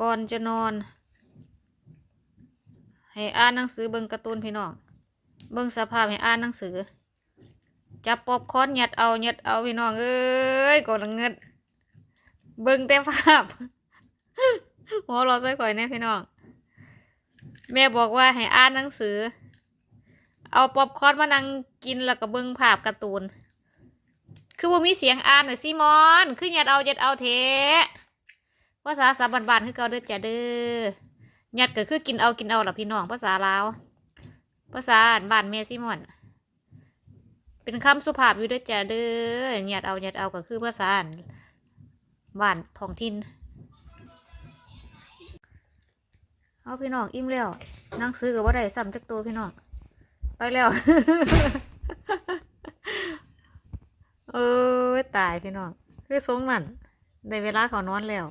ก่อนจะนอน ให้อ่านหนังสือเบิ่งการ์ตูนพี่น้องเบิ่งสภาพให้อ่านหนังสือจับปอบคอนยัดเอาหยัดเอาพี่น้องเอ้ยกดเงิดเบิ่งแต่ภาพหัวเราใส่ข่อยแน่พี่น้องแม่บอกว่าให้อ่านหนังสือ เอาปอปคอร์นมานั่งกินแล้วก็เบิ่งภาพการ์ตูน คือว่ามีเสียงอ่านหน่ะซิมอน คือยัดเอาหยัดเอาเท ภาษาสาบันบานคือเก่าเด้อจ้ะเด้อยัดก็คือกินเอากินเอาล่ะพี่น้องภาษาลาวภาษาบ้านแม่ซิมอน เป็นคำสุภาพอยู่เด้วยจ้ะเด้อยัดเอายัดเอาก็คือภาษาบ้านท้องถิ่นเอาพี่น้องอิ่มแล้วนั่งสือกับว่าได้ซ้ำจักตัวพี่น้องไปแล้วเออตายพี่น้องคือทรงนั่นได้เวลาเขานอนแล้ว